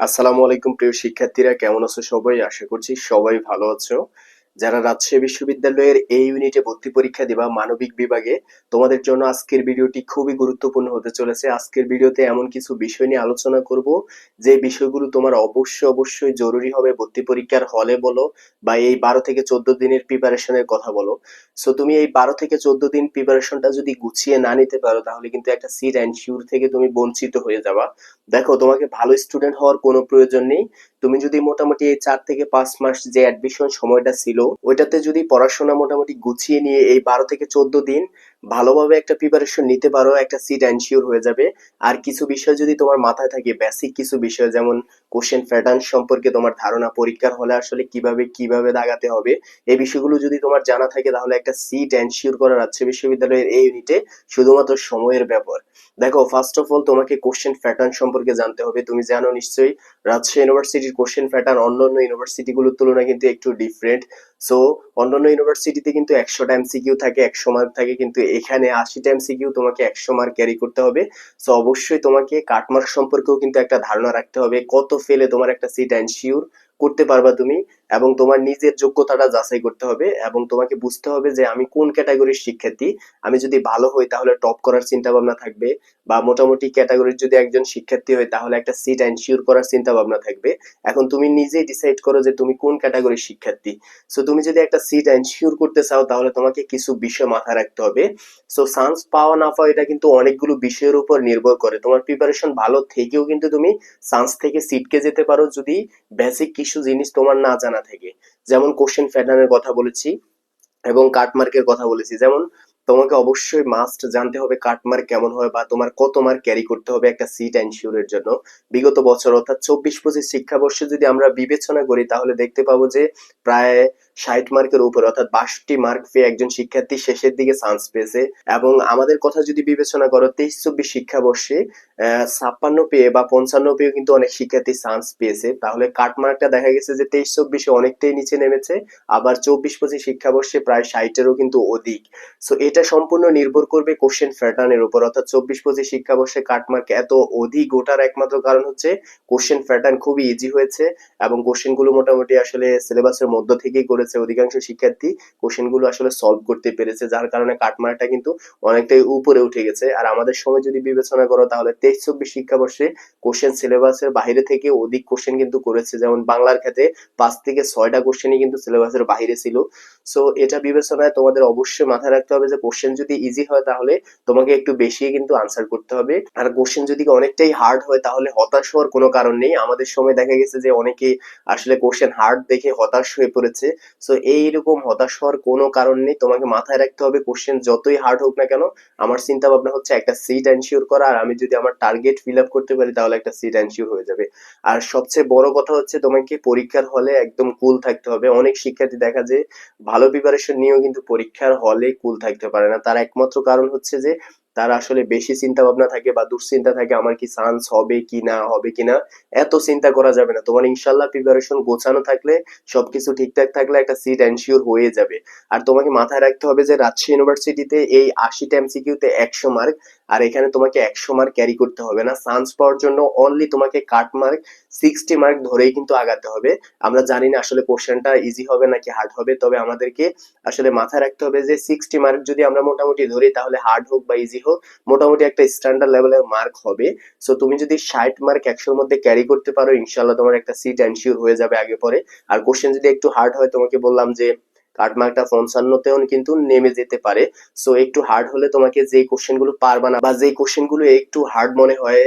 আসসালামু আলাইকুম, প্রিয় শিক্ষার্থীরা। কেমন আছো সবাই? আশা করছি সবাই ভালো আছো। যারা রাজশাহী বিশ্ববিদ্যালয়ের এই ইউনিটে ভর্তি পরীক্ষা দিবা মানবিক বিভাগে, তোমাদের জন্য আজকের ভিডিওটি খুবই গুরুত্বপূর্ণ হতে চলেছে। আজকের ভিডিওতে এমন কিছু বিষয় নিয়ে আলোচনা করব। যে বিষয়গুলো তোমার অবশ্যই অবশ্যই জরুরি হবে ভর্তি পরীক্ষার হলে বলো বা এই বারো থেকে চোদ্দ দিনের প্রিপারেশনের কথা বলো। সো তুমি এই বারো থেকে চোদ্দ দিন প্রিপারেশনটা যদি গুছিয়ে না নিতে পারো, তাহলে কিন্তু একটা সিট এনশিওর থেকে তুমি বঞ্চিত হয়ে যাবা। দেখো, তোমাকে ভালো স্টুডেন্ট হওয়ার কোনো প্রয়োজন নেই। তুমি যদি মোটামুটি এই চার থেকে পাঁচ মাস যে অ্যাডমিশন সময়টা ছিল, ওইটাতে যদি পড়াশোনা মোটামুটি গুছিয়ে নিয়ে এই বারো থেকে চোদ্দ দিন ভালোভাবে একটা প্রিপারেশন নিতে পারো, একটা সিট এনশিওর হয়ে যাবে। আর কিছু বিষয় যদি তোমার মাথায় থাকে বেসিক কিছু বিষয় যেমন কোশ্চেন প্যাটার্ন সম্পর্কে তোমার ধারণা পরীক্ষার হলে আসলে কীভাবে কীভাবে দাগাতে হবে, এই বিষয়গুলো যদি তোমার জানা থাকে তাহলে একটা সিট এনশিওর করা রাজশাহী বিশ্ববিদ্যালয়ের এই ইউনিটে শুধুমাত্র সময়ের ব্যাপার। দেখো ফার্স্ট অফ অল তোমাকে কোশ্চেন প্যাটার্ন সম্পর্কে জানতে হবে। তুমি জানো নিশ্চয়ই, রাজশাহী ইউনিভার্সিটির কোশ্চেন প্যাটার্ন অন্যান্য ইউনিভার্সিটিগুলোর তুলনায় কিন্তু একটু ডিফারেন্ট সো অন্যান্য ইউনিভার্সিটিতে কিন্তু একশো একশোটা এমসিকিউ থাকে, একশো মার্ক থাকে, কিন্তু এখানে আশি আশিটা এমসিকিউ তোমাকে একশো মার্ক ক্যারি করতে হবে। সো অবশ্যই তোমাকে কাটমার্ক সম্পর্কেও কিন্তু একটা ধারণা রাখতে হবে, কত ফেলে তোমার একটা সিট এনশিওর করতে পারবা তুমি এবং তোমার নিজের যোগ্যতাটা যাচাই করতে হবে এবং তোমাকে বুঝতে হবে যে আমি কোন ক্যাটাগরির শিক্ষার্থী। আমি যদি ভালো হই তাহলে টপ করার চিন্তা ভাবনা থাকবে বা মোটামুটি ক্যাটাগরির যদি একজন শিক্ষার্থী হয় তাহলে একটা সিট এনশিওর করার চিন্তা ভাবনা থাকবে। এখন তুমি নিজেই ডিসাইড করো যে তুমি কোন ক্যাটাগরির শিক্ষার্থী। সো তুমি যদি একটা সিট এনশিওর করতে চাও তাহলে তোমাকে কিছু বিষয় মাথায় রাখতে হবে। সো চান্স পাওয়া না পাওয়া এটা কিন্তু অনেকগুলো বিষয়ের উপর নির্ভর করে। তোমার প্রিপারেশন ভালো থেকেও কিন্তু তুমি চান্স থেকে সিটকে যেতে পারো। যদি বেসিক কিছু জিনিস তোমার না জানা থাকে। যেমন কোশ্চেন প্যাটার্নের কথা বলেছি এবং কাটমার্কের কথা বলেছি। যেমন তোমাকে অবশ্যই মাস্ট জানতে হবে কাটমার্ক কেমন হয় বা তোমার কত মার্ক ক্যারি করতে হবে একটা সিট এনশিওরের জন্য। বিগত বছর অর্থাৎ চব্বিশ পঁচিশ শিক্ষাবর্ষে যদি আমরা বিবেচনা করি তাহলে দেখতে পাবো যে প্রায় ষাট মার্কের উপর, অর্থাৎ বাষট্টি মার্ক পেয়ে একজন শিক্ষার্থী শেষের দিকে চান্স পেয়েছে। এবং আমাদের কথা যদি বিবেচনা করো, তেইশ চব্বিশ শিক্ষাবর্ষে ছাপ্পান্ন পেয়ে বা পঞ্চান্ন পেয়ে কিন্তু অনেক শিক্ষার্থী চান্স পেয়েছে। তাহলে কাটমার্কটা দেখা গেছে যে তেইশ চব্বিশে অনেকটাই নিচে নেমেছে, আবার চব্বিশ পঁচিশ শিক্ষাবর্ষে প্রায় ষাটেরও কিন্তু অধিক। সো এটা সম্পূর্ণ নির্ভর করবে কোশ্চেন প্যাটার্নের উপর, অর্থাৎ চব্বিশ পঁচিশ শিক্ষাবর্ষে কাটমার্ক এত অধিক ওঠার একমাত্র কারণ হচ্ছে কোশ্চেন প্যাটার্ন খুবই ইজি হয়েছে এবং কোশ্চেনগুলো মোটামুটি আসলে সিলেবাসের মধ্য থেকেই করেছে অধিকাংশ শিক্ষার্থী কোশ্চেনগুলো আসলে সলভ করতে পেরেছে, যার কারণে কাটমার্কটা কিন্তু অনেকটাই উপরে উঠে গেছে। আর আমাদের সময় যদি বিবেচনা করো, তাহলে তেইশ চব্বিশ শিক্ষাবর্ষে কোশ্চেন সিলেবাসের বাইরে থেকে অধিক কোশ্চেন কিন্তু করেছে। যেমন বাংলার ক্ষেত্রে পাঁচ থেকে ছয়টা কোশ্চেনই কিন্তু সিলেবাসের বাইরে ছিল। সো এটা বিবেচনায় তোমাদের অবশ্যই মাথায় রাখতে হবে যে কোশ্চেন যদি ইজি হয় তাহলে তোমাকে একটু বেশি কিন্তু আনসার করতে হবে। আর কোশ্চেন যদি অনেকটাই হার্ড হয় তাহলে হতাশ হওয়ার কোনো কারণ নেই। আমাদের সময় দেখা গেছে যে অনেকে আসলে কোশ্চেন হার্ড দেখে হতাশ হয়ে পড়েছে। সো এইরকম হতাশ হওয়ার কোনো কারণ নেই। তোমাকে মাথায় রাখতে হবে কোশ্চেন যতই হার্ড হোক না কেন, আমার চিন্তা ভাবনা হচ্ছে একটা সিট এনশিওর করা। আর আমি যদি আমার টার্গেট ফিল আপ করতে পারি তাহলে একটা সিট এনশিওর হয়ে যাবে। আর সবচেয়ে বড় কথা হচ্ছে তোমাকে পরীক্ষার হলে একদম কুল থাকতে হবে। অনেক শিক্ষার্থী দেখা যায় ভালো প্রিপারেশন নিয়েও কিন্তু পরীক্ষার হলে কুল থাকতে পারে না। তার একমাত্র কারণ হচ্ছে যে তার আসলে বেশি চিন্তা ভাবনা থাকে বা দুশ্চিন্তা থাকে আমার কি চান্স হবে কি না, হবে কি না, এত চিন্তা করা যাবে না। তোমার ইনশাল্লাহ প্রিপারেশন গোছানো থাকলে, সবকিছু ঠিকঠাক থাকলে একটা সিট এনশিওর হয়ে যাবে। আর তোমাকে মাথায় রাখতে হবে যে রাজশাহী ইউনিভার্সিটিতে এই আশিটা এমসিকিউতে একশো মার্ক আর এখানে তোমাকে একশো মার্ক ক্যারি করতে হবে না। চান্স পাওয়ার জন্য অনলি তোমাকে কাট মার্ক সিক্সটি মার্ক ধরেই কিন্তু আগাতে হবে। আমরা জানি না আসলে কোশ্চেনটা ইজি হবে নাকি হার্ড হবে, তবে আমাদেরকে আসলে মাথায় রাখতে হবে যে সিক্সটি মার্ক যদি আমরা মোটামুটি ধরি তাহলে হার্ড হোক বা ইজি হোক মোটামুটি একটা স্ট্যান্ডার্ড লেভেলের মার্ক হবে। সো তুমি যদি ষাট মার্ক একশোর মধ্যে ক্যারি করতে পারো ইনশাল্লাহ তোমার একটা সিট এনশিওর হয়ে যাবে আগে পরে। আর কোশ্চেন যদি একটু হার্ড হয়, তোমাকে বললাম যে কাটমার্কটা পঞ্চান্নতেও কিন্তু নেমে যেতে পারে। সো একটু হার্ড হলে তোমাকে যে কোশ্চেনগুলো পারবা না, বা যে কোশ্চেনগুলো একটু হার্ড মনে হয়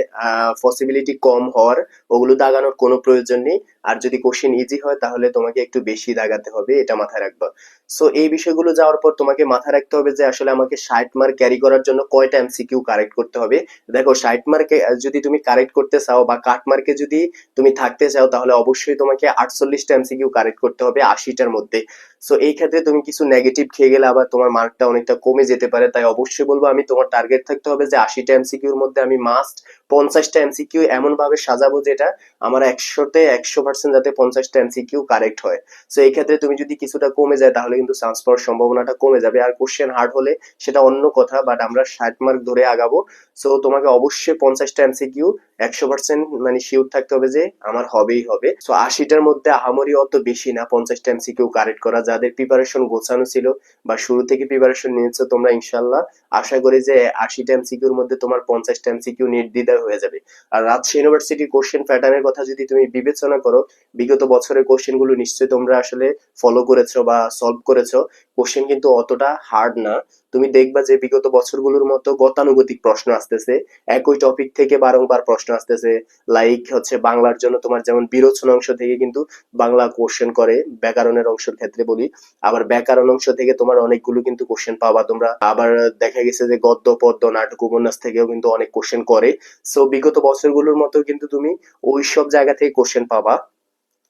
পসিবিলিটি কম হওয়ার, ওগুলো দাগানোর কোনো প্রয়োজন নেই। আর যদি কোশ্চেন ইজি হয়, তাহলে তোমাকে একটু বেশি দাগাতে হবে, এটা মাথায় রাখবা। সো এই বিষয়গুলো যাওয়ার পর তোমাকে মাথায় রাখতে হবে যে আসলে আমাকে ষাট মার্ক ক্যারি করার জন্য কয়টা এমসিকিউ কারেক্ট করতে হবে। দেখো, ষাট মার্কে যদি তুমি কারেক্ট করতে চাও বা কাট মার্কে যদি তুমি থাকতে চাও, তাহলে অবশ্যই তোমাকে আটচল্লিশটা এমসিকিউ কারেক্ট করতে হবে আশিটার মধ্যে। সো এই ক্ষেত্রে তুমি কিছু নেগেটিভ খেয়ে গেলে আবার তোমার মার্কটা অনেকটা কমে যেতে পারে। তাই অবশ্যই বলব, আমি তোমার টার্গেট থাকতে হবে যে আশিটা এমসিকিউর মধ্যে আমি মাস্ট পঞ্চাশটা এমসিকিউ এমন ভাবে সাজাবো যেটা আমার একশোতে একশো পার্সেন্ট যাতে পঞ্চাশটা এমসিকিউ কারেক্ট হয়। সো এই ক্ষেত্রে তুমি যদি কিছুটা কমে যায়, তাহলে কিন্তু চান্স পাওয়ার সম্ভাবনাটা কমে যাবে। আর কোশ্চেন হার্ড হলে সেটা অন্য কথা বাট আমরা ষাট মার্ক ধরে আগাবো। সো তোমাকে অবশ্যই পঞ্চাশটা এমসিকিউ একশো পার্সেন্ট মানে শিওর থাকতে হবে যে আমার হবেই হবে। সো আশিটার মধ্যে আহামরি অত বেশি না, পঞ্চাশটা এমসিকিউ কারেক্ট করা। যাদের প্রিপারেশন গোছানো ছিল বা শুরু থেকে প্রিপারেশন নিয়েছো তোমরা ইনশাল্লাহ আশা করি যে আশিটা এমসিকিউর মধ্যে তোমার পঞ্চাশটা এমসিকিউ নির্দ্বিধায় হয়ে যাবে। আর রাজশাহী ইউনিভার্সিটির কোশ্চেন প্যাটার্নের কথা যদি তুমি বিবেচনা করো, বিগত বছরের কোশ্চেনগুলো নিশ্চয়ই তোমরা আসলে ফলো করেছ বা সলভ করেছ। কোশ্চেন কিন্তু অতটা হার্ড না। তুমি দেখবা যে বিগত বছরগুলোর মতো গতানুগতিক প্রশ্ন আসতেছে। একই টপিক থেকে বারংবার প্রশ্ন আসতেছে। লাইক হচ্ছে বাংলার জন্য তোমার যেমন বিরোচন অংশ থেকে কিন্তু বাংলা কোশ্চেন করে, ব্যাকরণের অংশের ক্ষেত্রে বলি। আবার ব্যাকরণ অংশ থেকে তোমার অনেকগুলো কিন্তু কোশ্চেন পাবা তোমরা। আবার দেখা গেছে যে গদ্য, পদ্য, নাটক, উপন্যাস থেকেও কিন্তু অনেক কোশ্চেন করে। সো বিগত বছরগুলোর মতো কিন্তু তুমি ওই সব জায়গা থেকে কোশ্চেন পাবা।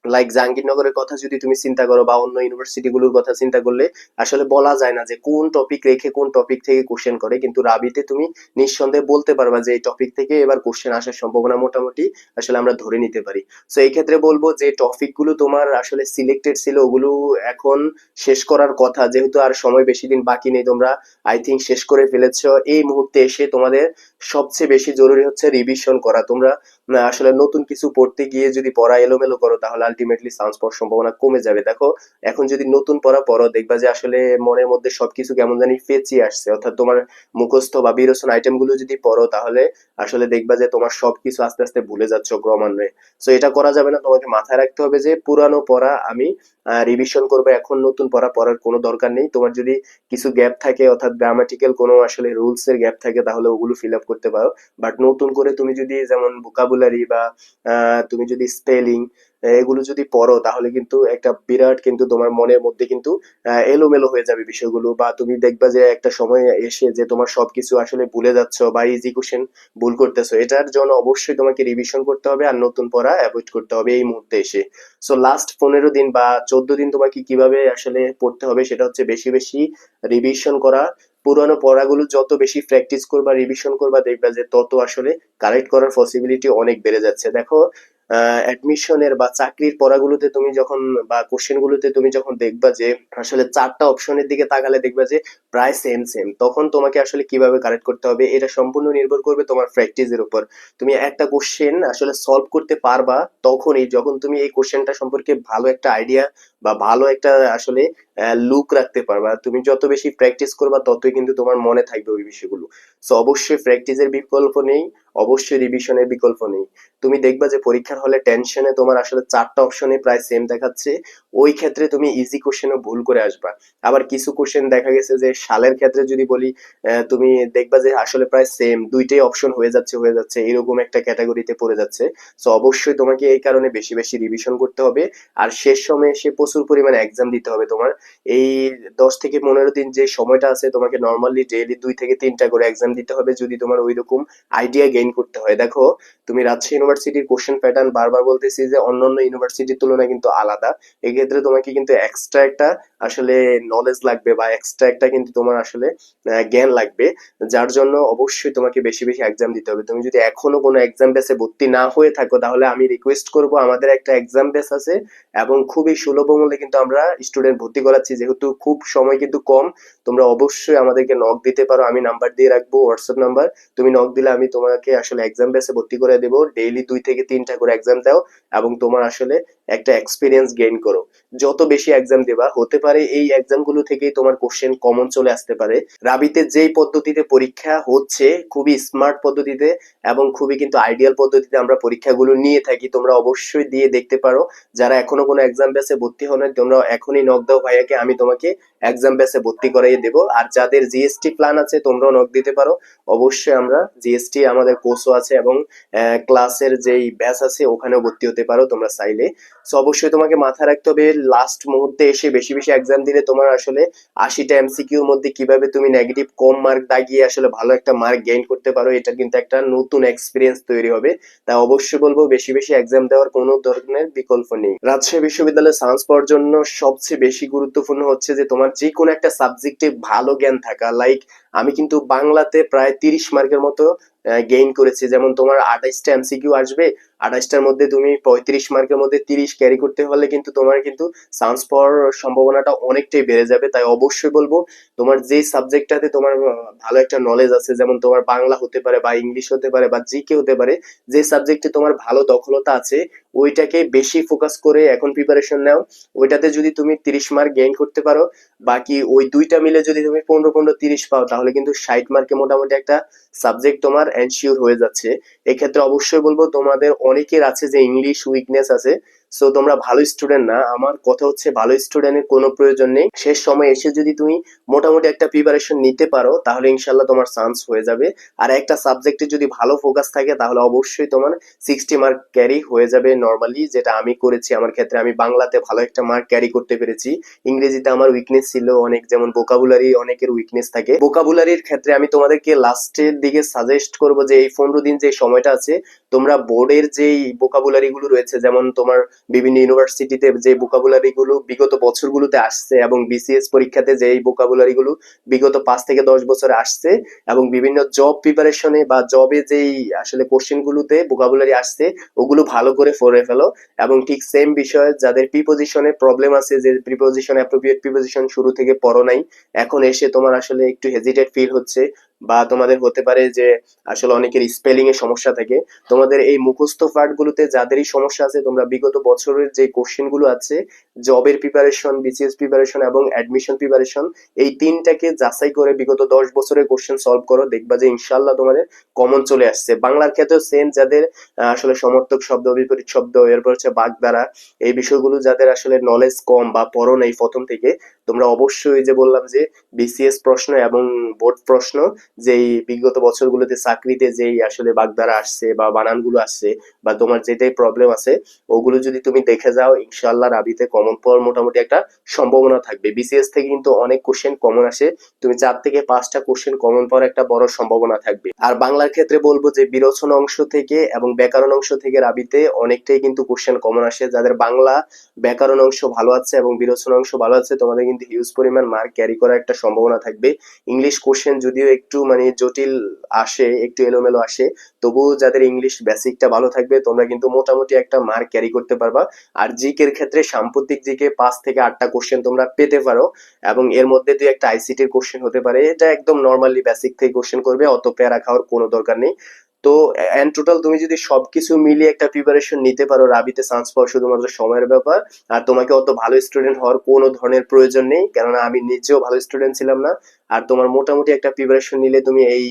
লাইক জাহাঙ্গীরনগরের কথা যদি তুমি চিন্তা করো বা অন্য ইউনিভার্সিটি গুলোর কথা চিন্তা করলে, আসলে বলা যায় না যে কোন টপিক রেখে কোন টপিক থেকে কোশ্চেন করে, কিন্তু রাবিতে তুমি নিঃসন্দেহে বলতে পারবা যে এই টপিক থেকে এবার কোশ্চেন আসার সম্ভাবনা মোটামুটি আসলে আমরা ধরে নিতে পারি। সো এই ক্ষেত্রে বলব যে টপিকগুলো তোমার আসলে সিলেক্টেড ছিল, ওগুলো এখন শেষ করার কথা। যেহেতু আর সময় বেশি দিন বাকি নেই, তোমরা আই থিঙ্ক শেষ করে ফেলেছ। এই মুহূর্তে এসে তোমাদের সবচেয়ে বেশি জরুরি হচ্ছে রিভিশন করা। তোমরা আসলে নতুন কিছু পড়তে গিয়ে যদি পড়া এলোমেলো করো, তাহলে আলটিমেটলি চান্স পাওয়ার সম্ভাবনা কমে যাবে। দেখো, এখন যদি নতুন পড়া পড়ো, দেখবা যে আসলে মনের মধ্যে সবকিছু কেমন জানি পেঁচিয়ে আসছে। অর্থাৎ তোমার মুখস্থ বা বিরোচন আইটেমগুলো যদি পড়ো, তাহলে আসলে দেখবা যে তোমার সবকিছু আস্তে আস্তে ভুলে যাচ্ছ ক্রমান্বয়ে। সো এটা করা যাবে না। তোমাকে মাথায় রাখতে হবে যে পুরানো পড়া আমি রিভিশন করব। এখন নতুন পড়া পড়ার কোনো দরকার নেই। তোমার যদি কিছু গ্যাপ থাকে, অর্থাৎ গ্রামাটিক্যাল কোনো আসলে রুলস এর গ্যাপ থাকে, তাহলে ওগুলো ফিল আপ করতে পারো। বাট নতুন করে তুমি যদি যেমন ভোকাবুলারি বা তুমি যদি স্পেলিং এগুলো যদি পড়ো, তাহলে কিন্তু একটা বিরাট কিন্তু তোমার মনের মধ্যে কিন্তু এলোমেলো হয়ে যাবে বিষয়গুলো। বা তুমি দেখবা যে একটা সময় এসে যে তোমার সবকিছু আসলে ভুলে যাচ্ছ বা ইজি কোশ্চেন ভুল করতেছো, এটার জন্য অবশ্যই তোমাকে রিভিশন করতে হবে আর নতুন পড়া অ্যাভয়েড করতে হবে এই মুহূর্তে এসে। সো লাস্ট পনেরো দিন বা চোদ্দ দিন তোমাকে কীভাবে আসলে পড়তে হবে সেটা হচ্ছে বেশি বেশি রিভিশন করা পুরানো পড়াগুলো যত বেশি প্র্যাকটিস করবা রিভিশন করবা, দেখবা যে তত আসলে কারেক্ট করার পসিবিলিটি অনেক বেড়ে যাচ্ছে। দেখো অ্যাডমিশনের বা চাকরির পড়াগুলোতে তুমি যখন বা কোশ্চেন গুলোতে তুমি যখন দেখবা যে আসলে চারটা অপশনের দিকে তাকালে দেখবা যে প্রায় সেম সেম তখন তোমাকে আসলে কীভাবে কারেক্ট করতে হবে, এটা সম্পূর্ণ নির্ভর করবে তোমার প্র্যাকটিসের উপর। তুমি একটা কোশ্চেন আসলে সলভ করতে পারবা তখনই, যখন তুমি এই কোশ্চেনটা সম্পর্কে ভালো একটা আইডিয়া বা ভালো একটা, আসলে লুক রাখতে পারবা। তুমি যত বেশি প্র্যাকটিস করবা, ততই কিন্তু তোমার মনে থাকবে ওই বিষয়গুলো। সো অবশ্যই প্র্যাকটিসের বিকল্প নেই, অবশ্যই রিভিশনের বিকল্প নেই। তুমি দেখবা যে পরীক্ষার হলে টেনশনে তোমার আসলে চারটা অপশনে প্রায় সেম দেখাচ্ছে। ওই ক্ষেত্রে তুমি ইজি কোশ্চেনও ভুল করে আসবা। আবার কিছু কোশ্চেন দেখা গেছে যে সালের ক্ষেত্রে যদি বলি তুমি দেখবা যে আসলে প্রায় সেম দুইটাই অপশন হয়ে যাচ্ছে হয়ে যাচ্ছে, এরকম একটা ক্যাটাগরিতে পড়ে যাচ্ছে। সো অবশ্যই তোমাকে এই কারণে বেশি বেশি রিভিশন করতে হবে। আর শেষ সময়ে এসে প্রচুর পরিমাণে এক্সাম দিতে হবে তোমার। এই দশ থেকে পনেরো দিন যে সময়টা আছে, তোমাকে নর্মালি ডেইলি দুই থেকে তিনটা করে এক্সাম দিতে হবে যদি তোমার ওইরকম আইডিয়া গেইন করতে হয়। দেখো তুমি রাজশাহী ইউনিভার্সিটির কোশ্চেন প্যাটার্ন বারবার বলতেছি যে অন্যান্য ইউনিভার্সিটির তুলনায় কিন্তু আলাদা। এক্ষেত্রে তোমাকে কিন্তু এক্সট্রা একটা আসলে নলেজ লাগবে বা এক্সট্রা একটা কিন্তু তোমার আসলে জ্ঞান লাগবে, যার জন্য অবশ্যই তোমাকে বেশি বেশি এক্সাম দিতে হবে। তুমি যদি এখনও কোনো এক্সাম বেসে ভর্তি না হয়ে থাকো, তাহলে আমি রিকোয়েস্ট করব আমাদের একটা এক্সাম বেস আছে এবং খুবই সুলভ মূল্যে কিন্তু আমরা স্টুডেন্ট ভর্তি করাচ্ছি। যেহেতু খুব সময় কিন্তু কম, তোমরা অবশ্যই আমাদেরকে নক দিতে পারো। আমি নাম্বার দিয়ে রাখব হোয়াটসঅ্যাপ নাম্বার তুমি নক দিলে আমি তোমাকে আসলে এক্সাম বেসে ভর্তি করে দেবো। ডেইলি দুই থেকে তিনটা করে এক্সাম দাও এবং তোমার আসলে একটা এক্সপিরিয়েন্স গেইন করো। যত বেশি এক্সাম দেবা, হতে পারে এই এক্সামগুলো থেকেই তোমার কোশ্চেন কমন চলে আসতে পারে। রাবিতে যেই পদ্ধতিতে পরীক্ষা হচ্ছে, খুবই স্মার্ট পদ্ধতিতে এবং খুবই কিন্তু আইডিয়াল পদ্ধতিতে আমরা পরীক্ষাগুলো নিয়ে থাকি, তোমরা অবশ্যই দিয়ে দেখতে পারো। যারা এখনও কোনো এক্সাম বেসে ভর্তি হন তোমরা এখনই নক দাও ভাইয়াকে, আমি তোমাকে এক্সাম বেসে ভর্তি করাইয়ে দেবো। আর যাদের জিএসটি প্ল্যান আছে, তোমরাও নক দিতে পারো। অবশ্যই আমরা জিএসটি আমাদের কোর্সও আছে এবং ক্লাসের যেই ব্যাচ আছে, ওখানেও ভর্তি হতে পারো তোমরা চাইলে। সো অবশ্যই তোমাকে মাথায় রাখতে হবে লাস্ট মুহূর্তে এসে বেশি বেশি এক্সাম দিলে তোমার আসলে আশিটা এমসিকিউর মধ্যে কীভাবে তুমি নেগেটিভ কম মার্ক দাগিয়ে আসলে ভালো একটা মার্ক গেইন করতে পারো, এটা কিন্তু একটা নতুন এক্সপিরিয়েন্স তৈরি হবে। তাই অবশ্যই বলব, বেশি বেশি এক্সাম দেওয়ার কোনো ধরনের বিকল্প নেই। রাজশাহী বিশ্ববিদ্যালয়ে সায়েন্স পাওয়ার জন্য সবচেয়ে বেশি গুরুত্বপূর্ণ হচ্ছে যে, তোমার যে কোনো একটা সাবজেক্টে ভালো জ্ঞান থাকা। লাইক আমি কিন্তু বাংলাতে প্রায় তিরিশ মার্কের মতো গেইন করেছে। যেমন তোমার আঠাইশটা এমসিকিউ আসবে আঠাইশটার মধ্যে তুমি পঁয়ত্রিশ মার্কের মধ্যে তিরিশ ক্যারি করতে হলে কিন্তু তোমার কিন্তু চান্স পাওয়ার সম্ভাবনাটা অনেকটাই বেড়ে যাবে। তাই অবশ্যই বলব, তোমার যে সাবজেক্টটাতে তোমার ভালো একটা নলেজ আছে, যেমন তোমার বাংলা হতে পারে বা ইংলিশ হতে পারে বা জিকে হতে পারে, যে সাবজেক্টে তোমার ভালো দখলতা আছে, ওইটাকে বেশি ফোকাস করে এখন প্রিপারেশন নাও। ওইটাতে যদি তুমি তিরিশ মার্ক গেইন করতে পারো, বাকি ওই দুইটা মিলে যদি তুমি পনেরো পনেরো, তিরিশ পাও, তাহলে কিন্তু ষাট মার্কে মোটামুটি একটা সাবজেক্ট তোমার এনশিওর হয়ে যাচ্ছে। এক্ষেত্রে অবশ্যই বলব তোমাদের অনেকের আছে যে ইংলিশ উইকনেস আছে। সো তোমরা ভালো স্টুডেন্ট না। আমার কথা হচ্ছে, ভালো স্টুডেন্টের কোনো প্রয়োজন নেই। শেষ সময় এসে যদি তুমি মোটামুটি একটা প্রিপারেশন নিতে পারো, তাহলে ইনশাল্লাহ তোমার চান্স হয়ে যাবে। আর একটা সাবজেক্টে যদি ভালো ফোকাস থাকে, তাহলে অবশ্যই তোমার সিক্সটি মার্ক ক্যারি হয়ে যাবে নর্মালি যেটা আমি করেছি। আমার ক্ষেত্রে আমি বাংলাতে ভালো একটা মার্ক ক্যারি করতে পেরেছি। ইংরেজিতে আমার উইকনেস ছিল অনেক, যেমন বোকাবুলারি অনেকের উইকনেস থাকে। বোকাবুলারির ক্ষেত্রে আমি তোমাদেরকে লাস্টের দিকে সাজেস্ট করব যে, এই পনেরো দিন যে সময়টা আছে, তোমরা বোর্ডের যেই বোকাবুলারি গুলো রয়েছে, যেমন তোমার বিভিন্ন ইউনিভার্সিটিতে যে গুলো বিগত বছরগুলোতে আসছে এবং বিসিএস পরীক্ষাতে যে বোকাবুলারি গুলো বিগত পাঁচ থেকে দশ বছরে আসছে এবং বিভিন্ন জব প্রিপারেশনে বা জবে যেই আসলে কোশ্চেন গুলোতে বোকাবুলারি আসছে, ওগুলো ভালো করে পড়ে ফেলো এবং ঠিক সেম বিষয়ে যাদের প্রিপোজিশনে প্রবলেম আছে, যে প্রিপোজিশন অ্যাপ্রোপ্রিয়েট প্রিপোজিশন শুরু থেকে পড়ো নাই, এখন এসে তোমার আসলে একটু হেজিটেট ফিল হচ্ছে বা তোমাদের হতে পারে যে আসলে অনেকের স্পেলিং এর সমস্যা থাকে, তোমাদের এই মুখস্থ পার্ট গুলোতে যাদেরই সমস্যা আছে, তোমরা বিগত বছরের যে কোশ্চেনগুলো আছে জবের প্রিপারেশন বিসিএস প্রিপারেশন এবং অ্যাডমিশন প্রিপারেশন এই তিনটাকে যাচাই করে বিগত দশ বছরের কোশ্চেন সলভ করো, দেখবা যে ইনশাল্লাহ তোমাদের কমন চলে আসছে। বাংলার ক্ষেত্রেও সেম যাদের আসলে সমর্থক শব্দ, বিপরীত শব্দ, এরপর হচ্ছে বাগধারা, এই বিষয়গুলো যাদের আসলে নলেজ কম বা পড়ো নেই প্রথম থেকে তোমরা অবশ্যই যে বললাম যে বিসিএস প্রশ্ন এবং বোর্ড প্রশ্ন যেই বিগত বছরগুলোতে চাকরিতে যেই আসলে বাগধারা আসছে বা বানানগুলো আসছে বা তোমার যেটাই প্রবলেম আছে, ওগুলো যদি তুমি দেখে যাও ইনশাল্লাহ রাবিতে কমন পাওয়ার মোটামুটি একটা সম্ভাবনা থাকবে। বিসিএস থেকে কিন্তু অনেক কোশ্চেন কমন আসে, তুমি চার থেকে পাঁচটা কোশ্চেন কমন পাওয়ার একটা বড় সম্ভাবনা থাকবে। আর বাংলার ক্ষেত্রে বলব যে বিরোচন অংশ থেকে এবং ব্যাকরণ অংশ থেকে রাবিতে অনেকটাই কিন্তু কোশ্চেন কমন আসে। যাদের বাংলা ব্যাকরণ অংশ ভালো আছে এবং বিরোচন অংশ ভালো আছে, তোমাদের কিন্তু হিউজ পরিমাণ মার্ক ক্যারি করার একটা সম্ভাবনা থাকবে। ইংলিশ কোশ্চেন যদিও একটু মানে জটিল আসে, একটু এলোমেলো আসে, তবুও যাদের ইংলিশ বেসিকটা ভালো থাকবে, তোমরা কিন্তু মোটামুটি একটা মার্ক ক্যারি করতে পারবা। আর জিকের ক্ষেত্রে সাম্প্রতিক জিকে পাঁচ থেকে আটটা কোশ্চেন তোমরা পেতে পারো এবং এর মধ্যে দুই একটা আইসিটির কোশ্চেন হতে পারে। এটা একদম নর্মালি বেসিক থেকে কোশ্চেন করবে, অত প্যারা খাওয়ার কোনো দরকার নেই। তো অ্যান্ড টোটাল তুমি যদি সবকিছু মিলিয়ে একটা প্রিপারেশন নিতে পারো, রাবিতে চান্স পাওয়া শুধুমাত্র সময়ের ব্যাপার, আর তোমাকে অত ভালো স্টুডেন্ট হওয়ার কোনো ধরনের প্রয়োজন নেই, কেননা আমি নিজেও ভালো স্টুডেন্ট ছিলাম না, আর তোমার মোটামুটি একটা প্রিপারেশন নিলে তুমি এই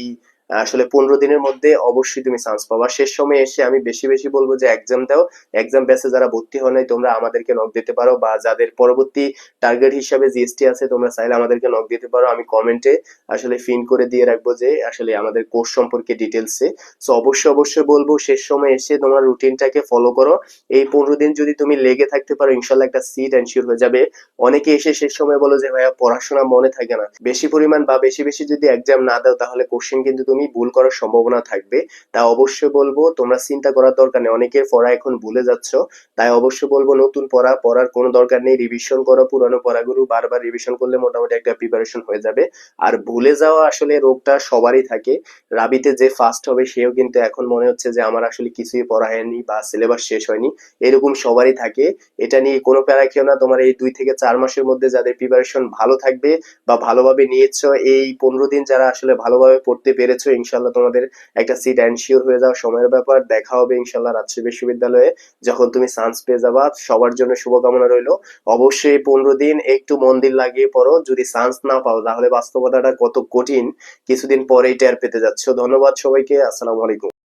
আসলে পনেরো দিনের মধ্যে অবশ্যই তুমি চান্স পাবা। শেষ সময় এসে আমি বেশি বেশি বলব যে এক্সাম দাও। এক্সাম ব্যাচে যারা ভর্তি হন নাই, তোমরা আমাদেরকে নক দিতে পারো বা যাদের পরবর্তী টার্গেট হিসাবে জিএসটি আছে, তোমরা চাইলে আমাদেরকে নক দিতে পারো। আমি কমেন্টে আসলে ফিন করে দিয়ে রাখব যে আসলে আমাদের কোর্স সম্পর্কে ডিটেলসে সো অবশ্যই অবশ্যই বলব, শেষ সময় এসে তোমার রুটিনটাকে ফলো করো। এই পনেরো দিন যদি তুমি লেগে থাকতে পারো ইনশাল্লাহ একটা সিট এনশিওর হয়ে যাবে। অনেকে এসে শেষ সময় বলো যে, ভাইয়া, পড়াশোনা মনে থাকে না। বেশি পরিমাণ বা বেশি বেশি যদি এক্সাম না দাও, তাহলে কোশ্চেন কিন্তু তুমি ভুল করার সম্ভাবনা থাকবে তা অবশ্যই বলব তোমরা চিন্তা করার দরকার নেই। অনেকের পড়া এখন ভুলে যাচ্ছ, তাই অবশ্যই বলব নতুন পড়া পড়ার কোনো দরকার নেই। রিভিশন করো, পুরানো পড়াগুলো বারবার রিভিশন করলে মোটামুটি একটা প্রিপারেশন হয়ে যাবে। আর ভুলে যাওয়া আসলে রোগটা সবারই থাকে। রাবিতে যে ফার্স্ট হবে সেও কিন্তু এখন মনে হচ্ছে যে আমার আসলে কিছুই পড়া হয়নি বা সিলেবাস শেষ হয়নি। এরকম সবারই থাকে। এটা নিয়ে কোনো প্যারা খেও না। তোমার এই দুই থেকে চার মাসের মধ্যে যাদের প্রিপারেশন ভালো থাকবে বা ভালোভাবে নিয়েছো, এই পনেরো দিন যারা আসলে ভালোভাবে পড়তে পেরেছ ইনশাল্লাহ তোমাদের একটা সিট এনশিওর হয়ে যাওয়া সময়ের ব্যাপার। দেখা হবে ইনশাল্লাহ রাজশাহী বিশ্ববিদ্যালয়ে। যখন তুমি চান্স পেয়ে যাবা, সবার জন্য শুভকামনা রইল। অবশ্যই পনেরো দিন একটু মন্দির লাগিয়ে পড়ো। যদি চান্স না পাও, তাহলে বাস্তবতাটা কত কঠিন, কিছুদিন পরেই টের পেতে যাচ্ছ। ধন্যবাদ সবাইকে। আসসালামু আলাইকুম।